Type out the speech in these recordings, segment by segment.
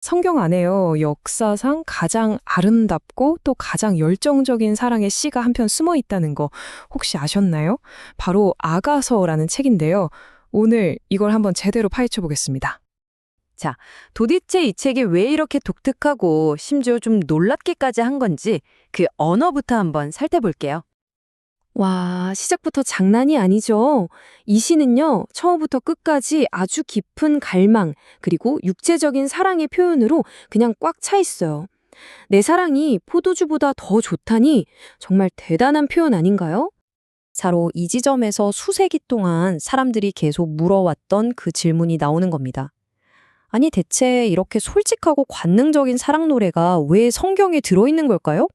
성경 안에요. 역사상 가장 아름답고 또 가장 열정적인 사랑의 시가 한편 숨어 있다는 거 혹시 아셨나요? 바로 아가서라는 책인데요. 오늘 이걸 한번 제대로 파헤쳐 보겠습니다. 도대체 이 책이 왜 이렇게 독특하고 심지어 좀 놀랍기까지 한 건지 그 언어부터 한번 살펴볼게요. 와, 시작부터 장난이 아니죠. 이 시는요, 처음부터 끝까지 아주 깊은 갈망, 그리고 육체적인 사랑의 표현으로 그냥 꽉 차 있어요. 내 사랑이 포도주보다 더 좋다니 정말 대단한 표현 아닌가요? 바로 이 지점에서 수세기 동안 사람들이 계속 물어왔던 그 질문이 나오는 겁니다. 아니, 대체 이렇게 솔직하고 관능적인 사랑 노래가 왜 성경에 들어있는 걸까요?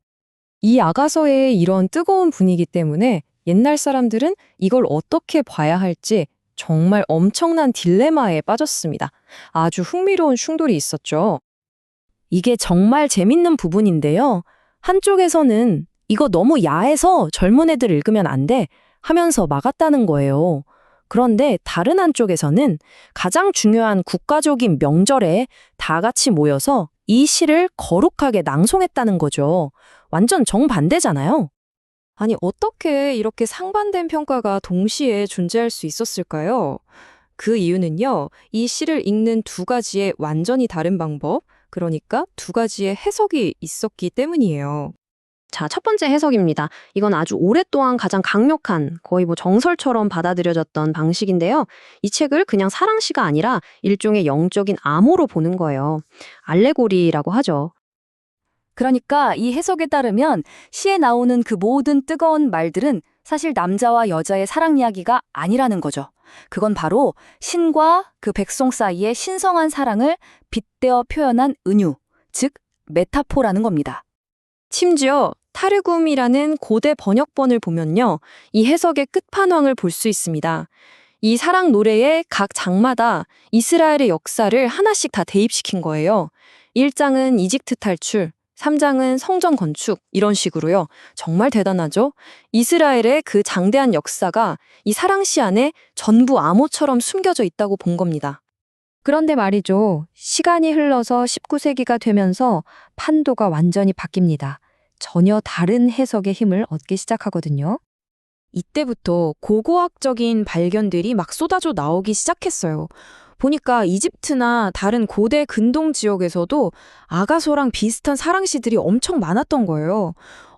이 아가서의 이런 뜨거운 분위기 때문에 옛날 사람들은 이걸 어떻게 봐야 할지 정말 엄청난 딜레마에 빠졌습니다. 아주 흥미로운 충돌이 있었죠. 이게 정말 재밌는 부분인데요. 한쪽에서는 이거 너무 야해서 젊은 애들 읽으면 안 돼 하면서 막았다는 거예요. 그런데 다른 한쪽에서는 가장 중요한 국가적인 명절에 다 같이 모여서 이 시를 거룩하게 낭송했다는 거죠. 완전 정반대잖아요. 아니, 어떻게 이렇게 상반된 평가가 동시에 존재할 수 있었을까요? 그 이유는요, 이 시를 읽는 두 가지의 완전히 다른 방법, 그러니까 두 가지의 해석이 있었기 때문이에요. 자, 첫 번째 해석입니다. 이건 아주 오랫동안 가장 강력한, 거의 뭐 정설처럼 받아들여졌던 방식인데요. 이 책을 그냥 사랑시가 아니라 일종의 영적인 암호로 보는 거예요. 알레고리라고 하죠. 그러니까 이 해석에 따르면 시에 나오는 그 모든 뜨거운 말들은 사실 남자와 여자의 사랑 이야기가 아니라는 거죠. 그건 바로 신과 그 백성 사이의 신성한 사랑을 빗대어 표현한 은유, 즉 메타포라는 겁니다. 심지어 타르굼이라는 고대 번역본을 보면요. 이 해석의 끝판왕을 볼 수 있습니다. 이 사랑 노래의 각 장마다 이스라엘의 역사를 하나씩 다 대입시킨 거예요. 1장은 이집트 탈출, 3장은 성전 건축, 이런 식으로요. 정말 대단하죠? 이스라엘의 그 장대한 역사가 이 사랑시 안에 전부 암호처럼 숨겨져 있다고 본 겁니다. 그런데 말이죠. 시간이 흘러서 19세기가 되면서 판도가 완전히 바뀝니다. 전혀 다른 해석의 힘을 얻기 시작하거든요. 이때부터 고고학적인 발견들이 막 쏟아져 나오기 시작했어요. 보니까 이집트나 다른 고대 근동 지역에서도 아가서랑 비슷한 사랑시들이 엄청 많았던 거예요.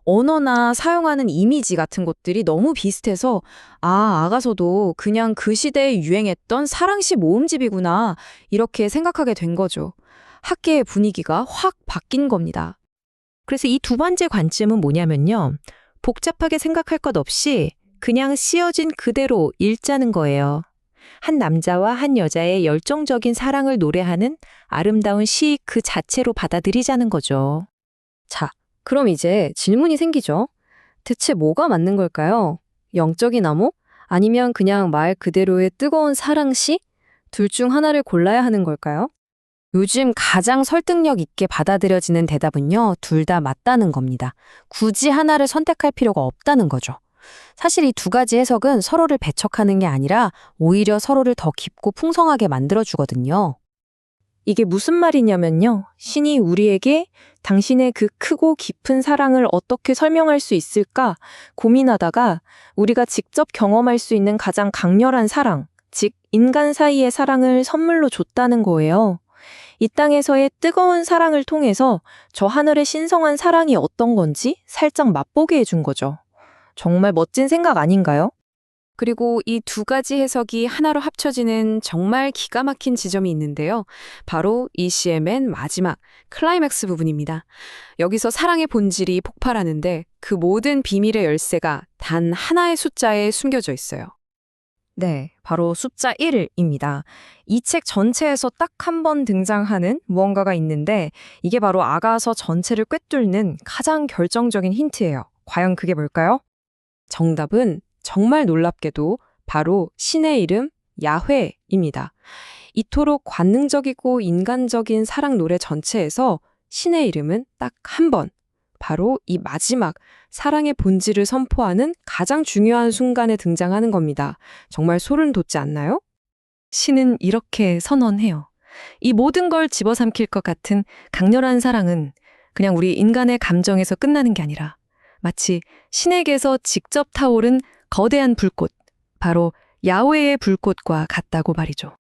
언어나 사용하는 이미지 같은 것들이 너무 비슷해서 아, 아가서도 그냥 그 시대에 유행했던 사랑시 모음집이구나 이렇게 생각하게 된 거죠. 학계의 분위기가 확 바뀐 겁니다. 그래서 이 두 번째 관점은 뭐냐면요. 복잡하게 생각할 것 없이 그냥 씌어진 그대로 읽자는 거예요. 한 남자와 한 여자의 열정적인 사랑을 노래하는 아름다운 시 그 자체로 받아들이자는 거죠. 자, 그럼 이제 질문이 생기죠. 대체 뭐가 맞는 걸까요? 영적인 암호? 아니면 그냥 말 그대로의 뜨거운 사랑시? 둘 중 하나를 골라야 하는 걸까요? 요즘 가장 설득력 있게 받아들여지는 대답은요, 둘 다 맞다는 겁니다. 굳이 하나를 선택할 필요가 없다는 거죠. 사실 이 두 가지 해석은 서로를 배척하는 게 아니라 오히려 서로를 더 깊고 풍성하게 만들어주거든요. 이게 무슨 말이냐면요. 신이 우리에게 당신의 그 크고 깊은 사랑을 어떻게 설명할 수 있을까 고민하다가 우리가 직접 경험할 수 있는 가장 강렬한 사랑, 즉, 인간 사이의 사랑을 선물로 줬다는 거예요. 이 땅에서의 뜨거운 사랑을 통해서 저 하늘의 신성한 사랑이 어떤 건지 살짝 맛보게 해준 거죠. 정말 멋진 생각 아닌가요? 그리고 이 두 가지 해석이 하나로 합쳐지는 정말 기가 막힌 지점이 있는데요. 바로 맨 마지막 클라이맥스 부분입니다. 여기서 사랑의 본질이 폭발하는데 그 모든 비밀의 열쇠가 단 하나의 숫자에 숨겨져 있어요. 네, 바로 숫자 1입니다. 이 책 전체에서 딱 한 번 등장하는 무언가가 있는데 이게 바로 아가서 전체를 꿰뚫는 가장 결정적인 힌트예요. 과연 그게 뭘까요? 정답은 정말 놀랍게도 바로 신의 이름 야훼입니다. 이토록 관능적이고 인간적인 사랑 노래 전체에서 신의 이름은 딱 한 번, 바로 이 마지막 사랑의 본질을 선포하는 가장 중요한 순간에 등장하는 겁니다. 정말 소름 돋지 않나요? 신은 이렇게 선언해요. 이 모든 걸 집어삼킬 것 같은 강렬한 사랑은 그냥 우리 인간의 감정에서 끝나는 게 아니라 마치 신에게서 직접 타오른 거대한 불꽃, 바로 야훼의 불꽃과 같다고 말이죠.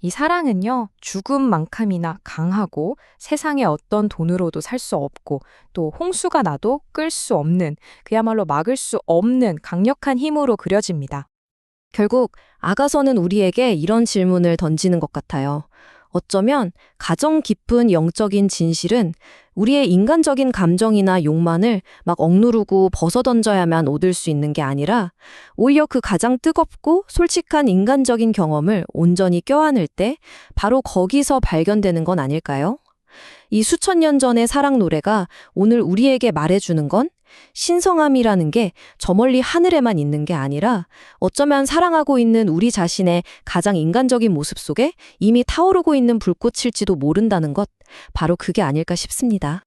이 사랑은요, 죽음만큼이나 강하고 세상의 어떤 돈으로도 살 수 없고 또 홍수가 나도 끌 수 없는 그야말로 막을 수 없는 강력한 힘으로 그려집니다. 결국 아가서는 우리에게 이런 질문을 던지는 것 같아요. 어쩌면 가정 깊은 영적인 진실은 우리의 인간적인 감정이나 욕망을 막 억누르고 벗어던져야만 얻을 수 있는 게 아니라 오히려 그 가장 뜨겁고 솔직한 인간적인 경험을 온전히 껴안을 때 바로 거기서 발견되는 건 아닐까요? 이 수천 년 전의 사랑 노래가 오늘 우리에게 말해주는 건 신성함이라는 게 저 멀리 하늘에만 있는 게 아니라 어쩌면 사랑하고 있는 우리 자신의 가장 인간적인 모습 속에 이미 타오르고 있는 불꽃일지도 모른다는 것, 바로 그게 아닐까 싶습니다.